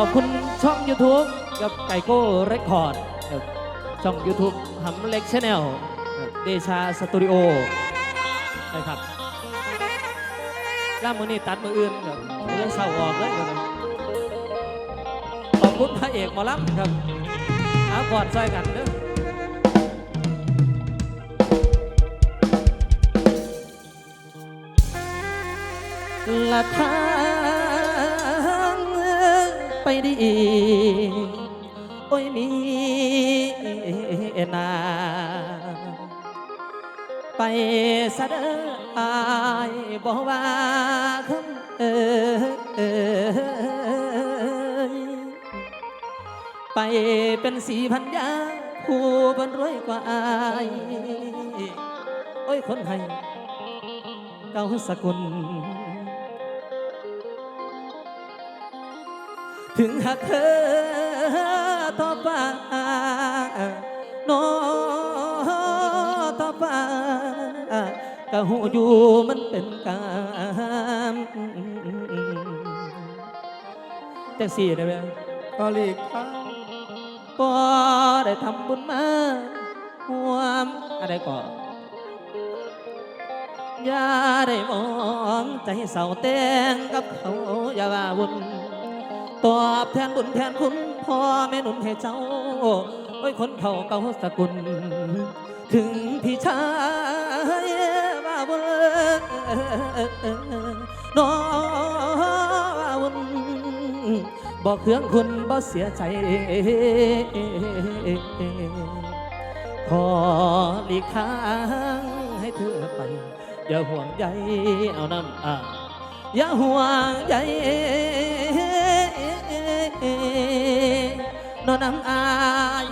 ขอบคุณช่อง YouTube กับไก่โก้เรคคอร์ดช่อง YouTube หำเล็กชาแนลเดชาสตูดิโอนะครับย่ามมือนี่ตัดมืออื่นครับเรื่องเศร้าออกเลยครับขอบคุณพระเอกหมอลำครับเอากอดใส่กันเด้อละทา ไปดีโอ้ยมีนาไปสะเดอายบอกว่าคำเอ่ยไปเป็นสีพันยาผู้บรรวยกว่าอายโอ้ยคนให้เก้าสกุล ถึงหากเธอต่อฟ้าโนต่อฟ้าก็หูอยู่มันเป็นกรรมจังสี่ได้ไหมก็หลีกทางปอได้ทำบุญมาหวมอะไรก่อนอย่าได้มองใจเศร้าแต่งกับเขาอย่าว่าวุ่น ตอบแทนบุญแทนคุณพ่อแม่หนุนให้เจ้าโอ้ยคนเขาเก่าสกุล ถึงพี่ชายว่าบุญน้อว่าบุญบอกเครื่องคุณบ่เสียใจ ขอหลีกทางให้เธอไป อย่าห่วงใยเอาน้ำอาอย่าห่วงใย นอนน้ำอาย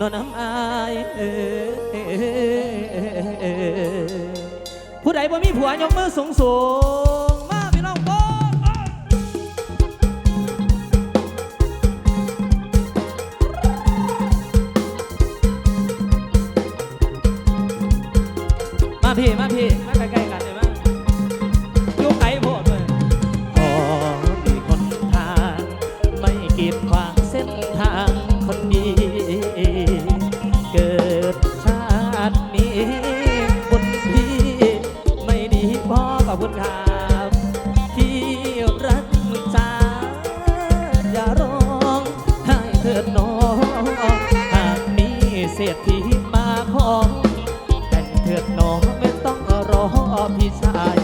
นอนน้ำอายผู้ใดบ่มีผัวยกมือสูงสูงมาพี่น้องโบมาพี่มาพี่มาใกล้ๆกันเลย พี่ชาย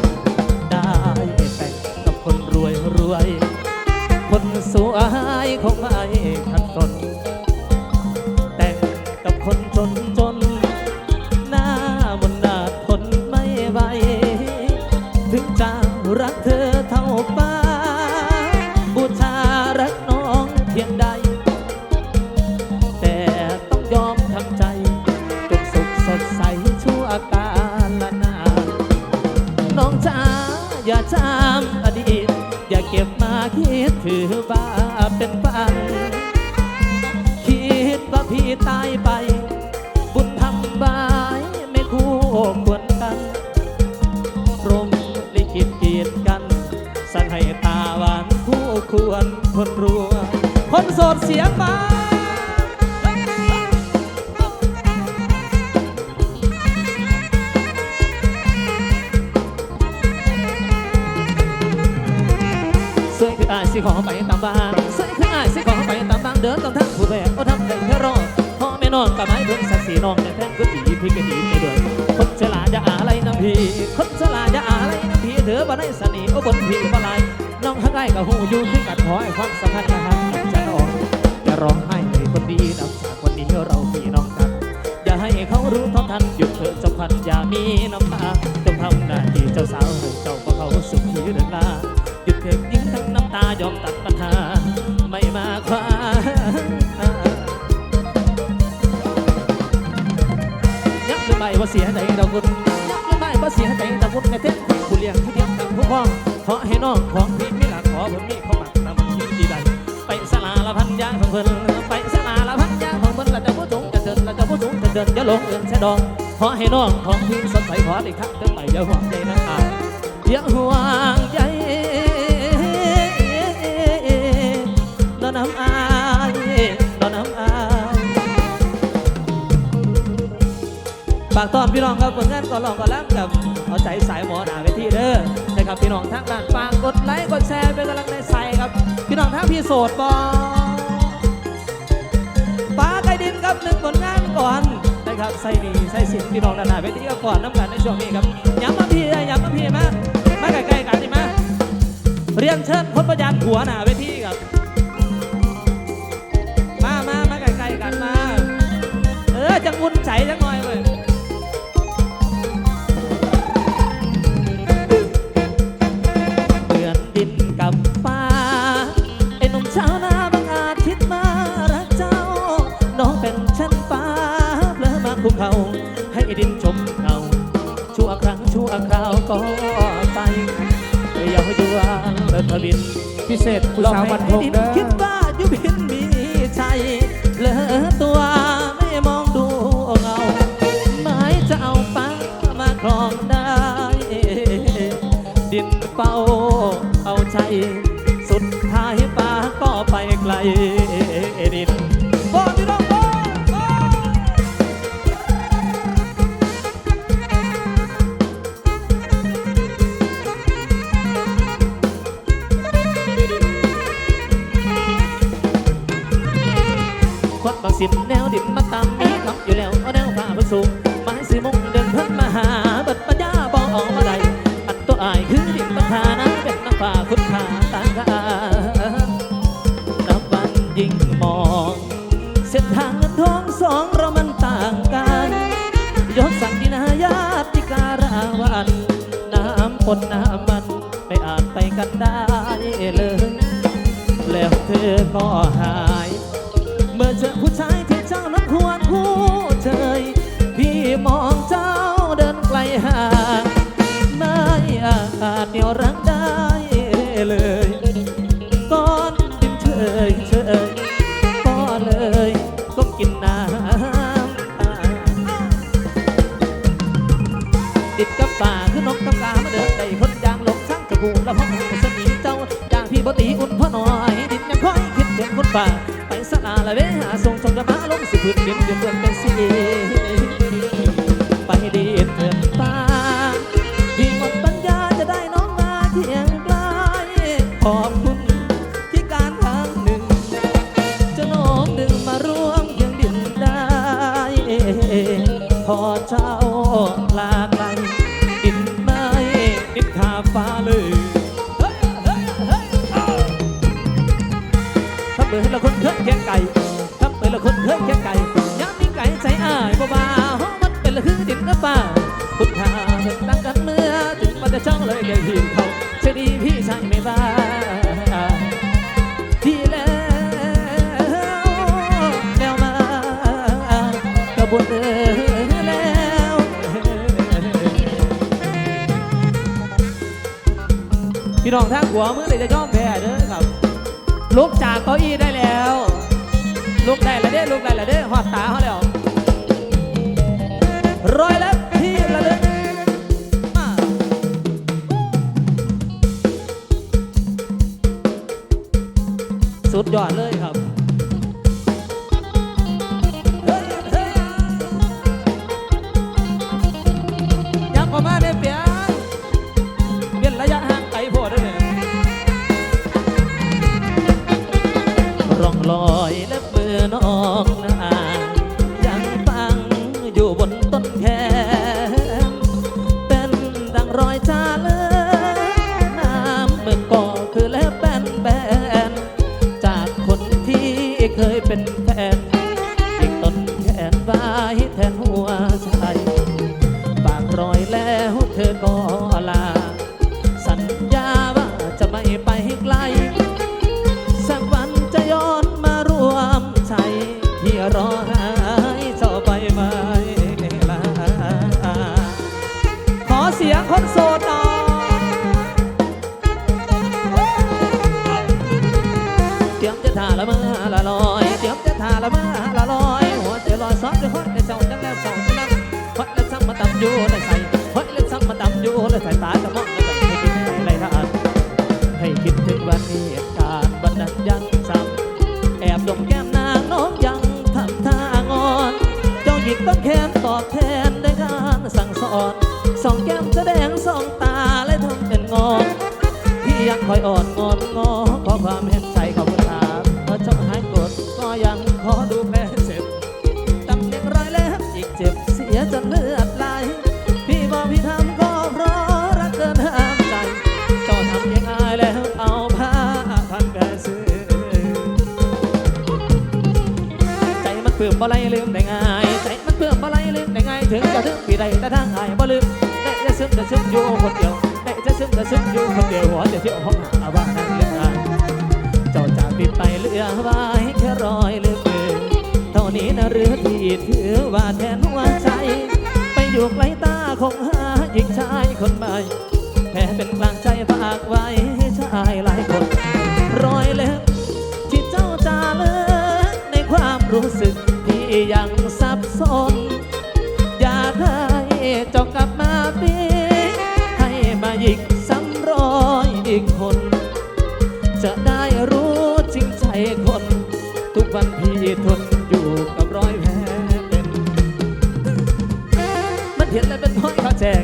อย่าจำอดีต อย่าเก็บมาคิดถือว่าเป็นฝัน คิดว่าพี่ตายไป บุญทำบายไม่คู่ควรกันรหมลิขิตกีดกัน สั่งให้ตาหวานคู่ควรคนรวยคนโสดเสียงม สิขอไปตามบ้านสวยคืออาสิขอไปตามบ้านเดินตามทางผู้แบกก็ทำได้แค่รอพ่อแม่น้องกับไม้เพิ่งสักสีน้องแต่แทนก็ดีพี่ก็ดีใจด้วยคนฉลาดจะอะไรน้ำพี่คนฉลาดจะอะไรน้ำพี่เธอบ่ได้สนิทก็บนพี่บ่ลายน้องข้างใกล้กับหูอยู่คือกันขอให้ความสัมพันธ์นะครับจอ่อนอย่าร้องไห้ให้คนดีนับจากวันนี้เราพี่น้องกันอย่าให้เขารู้เท่าทันหยุดเถอะเจ้าพันอย่ามีน้ำตาจงทำหน้าที่เจ้าสาวให้เจ้าเพระเขาสุขีเดินลา ตายอมตัดปัญหา ไม่มาคว้ายักหรือไม่ว่าเสียใจดอกบุญยักหรือไม่ว่าเสียใจดอกบุญในเต้นผู้เลี้ยงที่เลี้ยงทั้งผู้พ้องขอให้น้องของพี่มีหลักขอผลมีของหมักนำคิดดีใดไปสลาละพันยาของเพิ่นไปสลาละพันยาของเพิ่นละเจ้าผู้จงจะเดินละเจ้าผู้จงจะเดินอย่าหลงเอื่นเสยดองขอให้น้องของพี่สดใสขอได้คักเดินไปอย่าห่วงใจนะอาอย่าห่วง ฝากตอนพี่น้องครับผลงานก่อนลองก่อนแล้วกับเอาใจสายหมอหนาเวทีเด้อนะครับพี่น้องทางด้านฝากกดไลค์กดแชร์เป็นกำลังใจใส่ครับ พี่น้องทางพี่โสดบอป้าไก่ดินครับหนึ่งผลงานก่อนนะครับใส่ดีใส่สินพี่น้องด้าหนาเวทีก็ก่อนน้ำกันในช่วงนี้ครับย้ำมาพี่ย้ำมาพี่มามาใกล้ๆกันนี่มาเรียนเชิญพลประยันหัวหนาเวทีครับมามามาใกล้ๆกันมา เออจังอุ่นใจจังหน่อยเลย ครั้งชั่วคราวก็ไปเยาวยวนเลิศทวินพิเศษผู้สาวบันทงเด้คิดว่าอยู่พินมีชัยเลอตัวไม่มองดูเงาหมายจะเอาป้ามาครองได้ ดินเป้าเอาใจ สุดท้ายป้าก็ไปไกลดิน สิบแนวดินมาตามมีคำอยู่แล้วเอาแนวผ้าเพิ่งสูงไม้สีมุงเดินเพิ่นมาหาเบิดปัญญาบอกออกมาได้อันตัวอายคือดินปัญหานะเป็นน้ำฟ้าคุณค่าต่างกันนับวันยิ่งมอง เส้นทางเงินทองสองเรามันต่างกันยศสั่งดินายาติการาวันน้ำปนน้ำมันไม่อาจไปกันได้เลย แล้วเธอก็หาย ผู้ชายที่เจ้านั้นควรคู่เชยพี่มองเจ้าเดินไกลห่างไม่อาจเหนียวรั้งได้เลยก้อนดินเฉยเฉยก็เลยก็กินน้ำตาดิดกับป่าคือนกกับกามาเดินได้คนยางหลงช่างกระบูแล้วพ่อสนีเจ้าจางพี่บ่ตีอุ่นพ่อหน่อยดินยังคอยคิดถึงคนป่า สนาละเวหาทรงชมจะมาลงสิพื้นดินเดือดเดือนเป็นสี จะช่องเลยได้หิวเขาใช่ดีพี่ชายไม่บ้าที่แล้วแล้วมากระบวนเออแล้วพี่น้องทางหัวมือเลยจะยอมแพ้เด้อครับลุกจากเก้าอี้ได้แล้วลุกได้แล้วเด้ลุกได้แล้วเด้หอดตาเขาแล้วรอยแล้ว ยอดเลย บางรอยแล้วเธอก็ลา สัญญาว่าจะไม่ไปไกล อยู่ในใส่ บ่ไหลลืมได้ง่ายใจมันเปื่อบ่ไหลลืมได้ง่ายถึงจะถึงปีใดแต่ทางหายบ่ลืมได้จะซึมจะซึมอยู่คนเดียวได้จะซึมจะซึมอยู่คนเดียวหัวจะเที่ยวห้องหาว่านั่นเรื่องงานเจ้าจากปิดไปเหลือไว้แค่รอยลืมมือเท่านี้นะหรือที่ถือว่าแทนหัวใจ ไปอยู่ไกลตาคงหาหญิงชายคนใหม่แพ้เป็นกลางใจฝากไว้ชายหลายคนรอยเล็บที่เจ้าจาเลิกในความรู้สึก ยังสับสน อยากให้เจ้ากลับมาปีให้มาหยิกซ้ำรอยอีกคน จะได้รู้จริงใจคน ทุกวันพี่ทนอยู่กับรอยแผลเป็นมันเห็นแล้วเป็นห้อยเขาแจง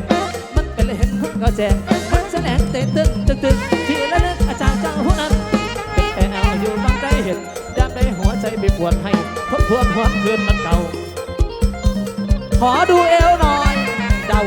มันเป็นแล้วเห็นห้อยเขาแจงมันแสลงเตะตึงตึกตึกที่ละนึกอาจารย์เจ้าหัวนั้นเป็นแค่แนวอยู่ฟังใจเห็นอยากได้หัวใจไปปวดให้ ทบทวนหวนคืนมันเก่า ขอดูเอวหน่อยเดาเดา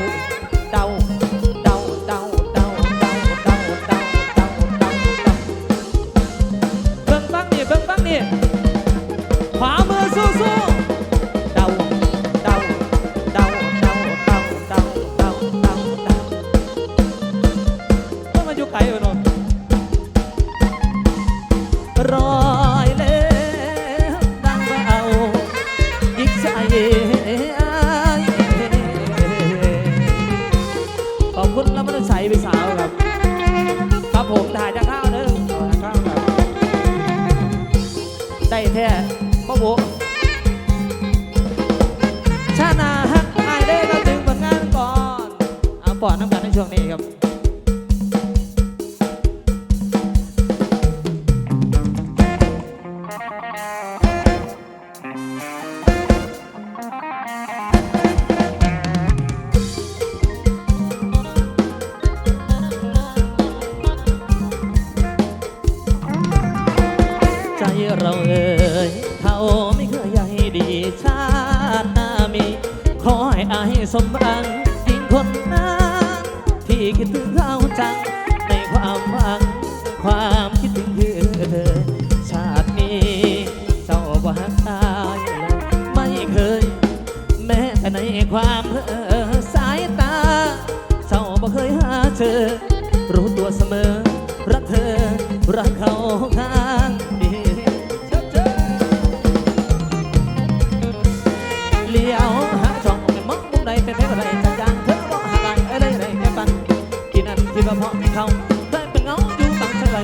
เอาปอดน้ำกันในช่วงนี้ครับใจเราเอ่ยเขาไม่เคยใยดีชาติหน้ามี ขอให้อายสมบังยิ่งคนนั้น คิดถึงเขาจัง ในความหวัง ความคิดถึงเธอ ชาตินี้เจ้าบ่หักตายเลยไม่เคย แม้แต่ในความเพลอสายตา เจ้าบ่เคยหาเจอ นอันที่บ่อเขาเคยเป็นเงาอยู่บางเท่าไร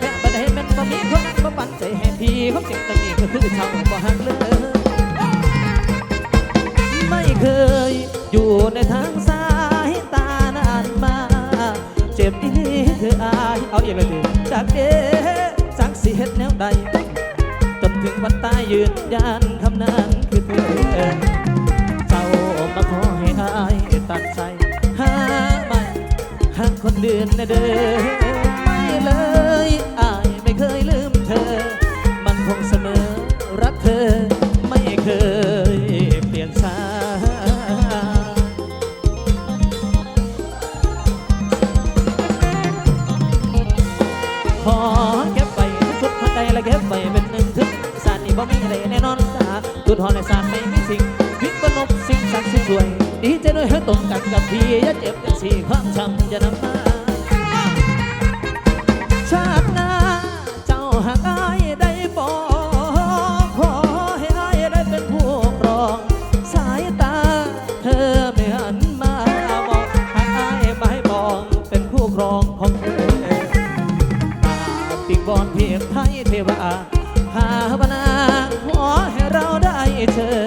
แค่บัดให้มันบ่มีคนบ่ปันใจให้พี่เขาเก็บตังนี้ก็คือเช่าบ่หักเลยไม่เคยอยู่ในทางสายตานานมา เจ็บที่นี่คืออายเอาอย่างไรดีจากเดสักสิเฮ็ดแนวใดจนถึงวันตายยืนยันคำนั้นคือเธอเจ้ามาขอให้อายตัดใจ คนเดือนนะเด้อไม่เลยอายไม่เคยลืมเธอ มันคงเสมอรักเธอ ไม่เคยเปลี่ยนสาขอเก็บไว้ชุดพันใดและเก็บไว้เป็นหนึ่งถึงสารนี้บ่มีอะไรแน่นอนจ้าตุดหอนในสา ดีใจด้วยให้ตรงกันกับพี่อย่าเจ็บกันสี่ความช้ำจะนำมาชาติหน้าเจ้าหากอายได้บอกขอให้อายได้เป็นผู้ครอง สายตาเธอไม่หันมามองหากอายไม่มองเป็นคู่ครองของเธออาปิงบอนเพียงไทยเทวาภาวนาขอให้เราได้เจอ